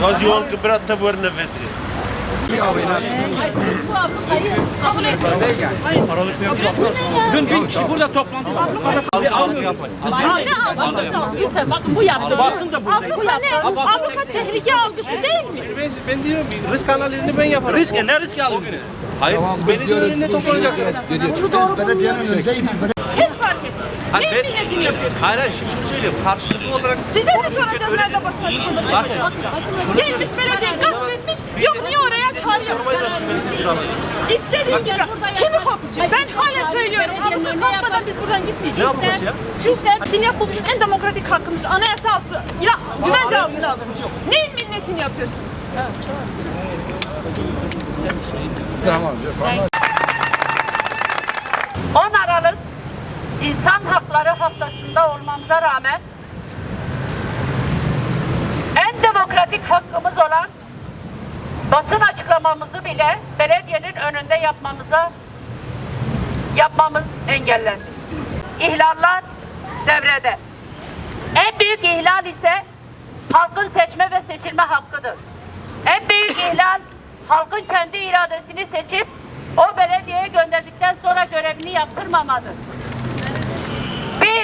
Gazi Yoğun Kıbrat'ta bu arına vedri. Dün bin kişi burada toplandı. Ne algısı? Lütfen bakın bu buradaydı. Abluka ne? Abluka tehlike algısı değil mi? Ben, diyorum ki risk analizini ben yaparım. Risk ne risk alıyorsun? Hayır siz belediye önünde toplanacaksınız. Bunu doğru bulmuyorum. Hayır, ben- milletin yapıyorsun? Hayır hayır şimdi şunu söylüyorum. Karşılıklı olarak Size mi konuşurken soracağız öyle- nerede basın açıklaması Bakın, yapacağız? Gelmiş belediye gasp etmiş. Yok niye oraya kar sormayı nasıl belediye sağlayın? İstediğiniz gibi. Kimi korkutuyor? Ben hala söylüyorum. Abluka kalkmadan biz buradan gitmeyeceğiz. Ne ablukası ya? Biz de din yapma bizim en demokratik hakkımız. Anayasa altı. Ya güvence altına alın. Neyin milletini yapıyorsunuz? ...10 Aralık İnsan Hakları Haftası'nda olmamıza rağmen... ...en demokratik hakkımız olan... ...basın açıklamamızı bile belediyenin önünde yapmamıza... ...yapmamız engellendi. İhlaller devrede. En büyük ihlal ise halkın seçme ve seçilme hakkıdır. En büyük ihlal halkın kendi iradesini seçip o belediyeye gönderdikten sonra görevini yaptırmamadır.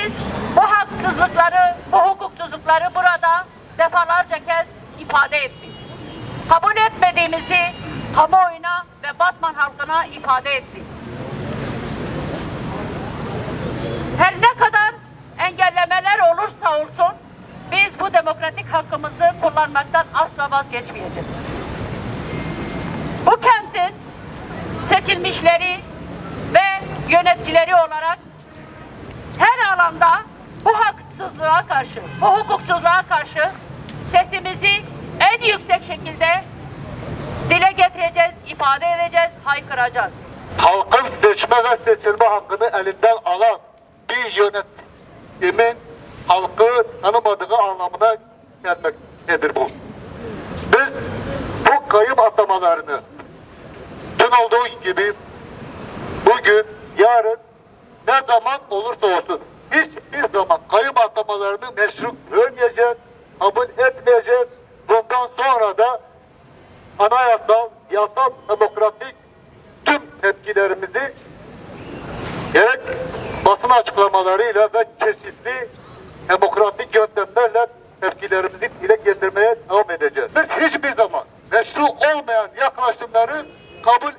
Biz bu haksızlıkları, bu hukuksuzlukları burada defalarca kez ifade ettik. Kabul etmediğimizi kamuoyuna ve Batman halkına ifade ettik. Her ne kadar engellemeler olursa olsun biz bu demokratik hakkımızı kullanmaktan asla vazgeçmeyeceğiz. Bu kentin seçilmişleri ve yöneticileri olarak alanda bu haksızlığa karşı, bu hukuksuzluğa karşı sesimizi en yüksek şekilde dile getireceğiz, ifade edeceğiz, haykıracağız. halkın seçme ve seçilme hakkını elinden alan bir yönetimin halkı tanımadığı anlamına gelmektedir bu. Biz bu kayıp atamalarını dün olduğu gibi bugün, yarın ne zaman olursa olsun hiçbir zaman kayıp atamalarını meşru görmeyeceğiz, kabul etmeyeceğiz. Bundan sonra da anayasal, yasal, demokratik tüm tepkilerimizi gerek basın açıklamalarıyla ve çeşitli demokratik yöntemlerle tepkilerimizi dile getirmeye devam edeceğiz. Biz hiçbir zaman meşru olmayan yaklaşımları kabul